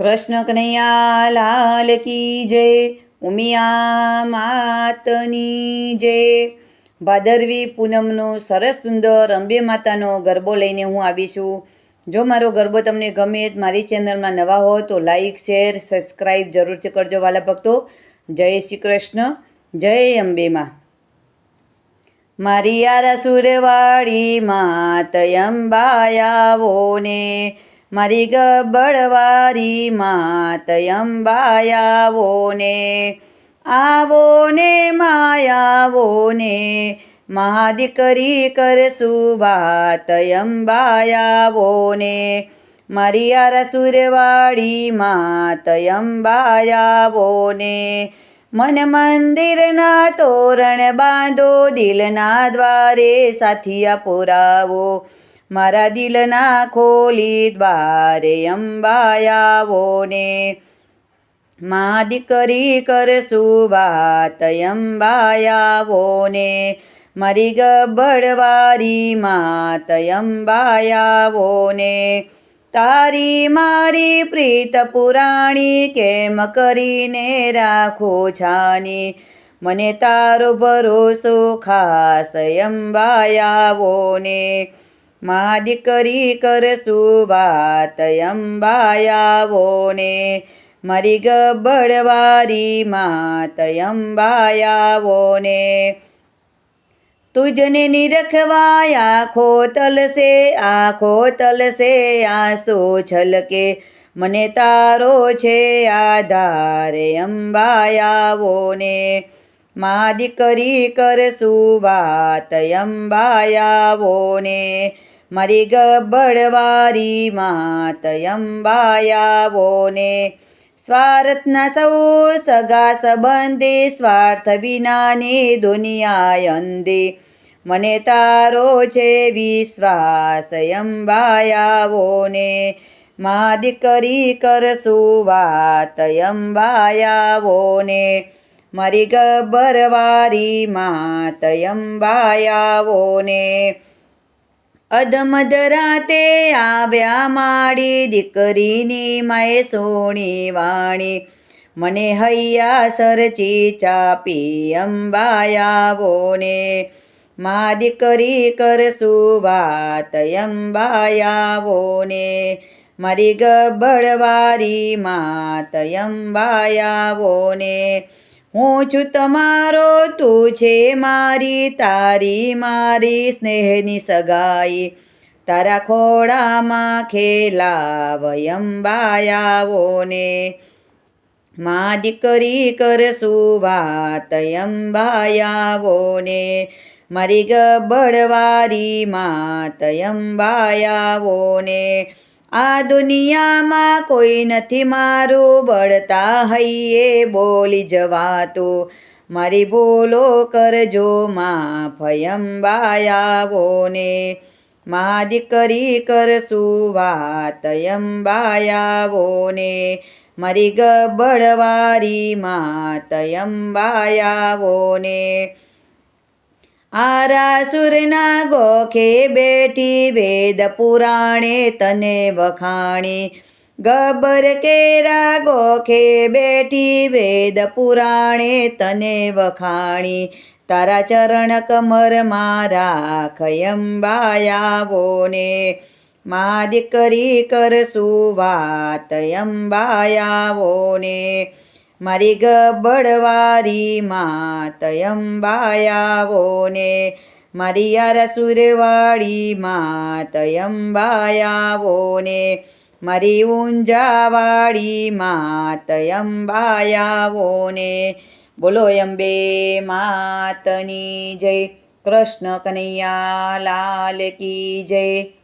કૃષ્ણ કનૈયા, લાલ કી જય, ઉમિયા માતની જય. ભાદરવી પૂનમનો સરસ સુંદર અંબે માતાનો ગરબો લઈને હું આવી છું. જો મારો ગરબો તમને ગમે મારી ચેનલમાં નવા હો તો લાઈક, શેર સબસ્ક્રાઈબ જરૂરથી કરજો વાલા ભક્તો. જય શ્રી કૃષ્ણ, જય અંબેમાં. મારી આરા સુરવાળી માત અંબાયાવો ને મારી ગબડવારી માત અંબાયાવો ને આવો ને માયાવો ને મહાદીકરી કરશું વાત ને મારી આરસુરવાળી સુરવાળી માત અંબાયાવો ને મન મંદિરના તોરણ બાંધો, દિલના દ્વારે સાથિયા પુરાવો. મારા દિલના ખોલી દ્વારે અંબાયાવો ને. મા દીકરી કરશું વાત અંબાયાવો ને. મારી ગબડવારી માત અંબાયાવો ને. તારી મારી પ્રીત પુરાણી કેમ કરીને રાખો છાની? મને તારો ભરોસો ખાસ અંબાયાવો ને. મા દીકરી કરશું વાત અંબાયાવો મારી ગબ્બડવારી માત અંબાયાવો ને તુજને નિરખવાય આખો તલસે આખો તલસે, આંસુ છલકે. મને તારો છે આધારે અંબાયાવો ને મા દીકરી કરશું વાત અંબાયાવો ને મારી ગબ્બડવારી માત અંબાયાવો ને સ્વાર્થના સૌ સગા સંબંધે, સ્વાર્થ વિનાની દુનિયા અંધે. મને તારો છે વિશ્વાસ અંબાયાવોને મા દીકરી કરશું વાત અંબાયાવોને મારી ગબ્બરવારી માત અંબાયાવો ને અધમધ રાતે આવ્યા માડી દીકરીની માએ સોણી વાણી મને હૈયા સરચી ચાપી અંબાયાવો ને મા દીકરી કરશું વાત અંબાયાવો ને મારી ગબ્બડવારી માત અંબાયાવો ને હું છું તમારો, તું છે મારી, તારી, મારી સ્નેહની સગાઈ. તારા ખોડામાં ખેલા અંબાયાવો ને મા દીકરી કરશું વાત ને મારી ગબડવારી માત ને આ દુનિયામાં કોઈ નથી મારું, બળતા હૈયે બોલી જવાતું. મારી બોલો કરજો, માં ફયંબાયાવો ને મા દીકરી કરશું વાત અંબાયાવો ને મારી ગબડવારી, માં તયંબાયાવો ને આરાસુરના ગોખે બેઠી વેદ પુરાણે તને વખાણી. ગબર કેરા ગોખે બેઠી વેદ પુરાણે તને વખાણી. તારા ચરણ કમર મારા ખયંબાયાવો ને મા દીકરી કરશું વાત અંબાયાવો ને મારી ગબડવારી માત અંબાયાવો ને મારી યાર સુરવાળી માત અંબાયાવો ને મારી ઊંઝાવાળી માત અંબાયાવો ને બોલો અંબે માતની જય. કૃષ્ણ કનૈયા લાલ કી જય.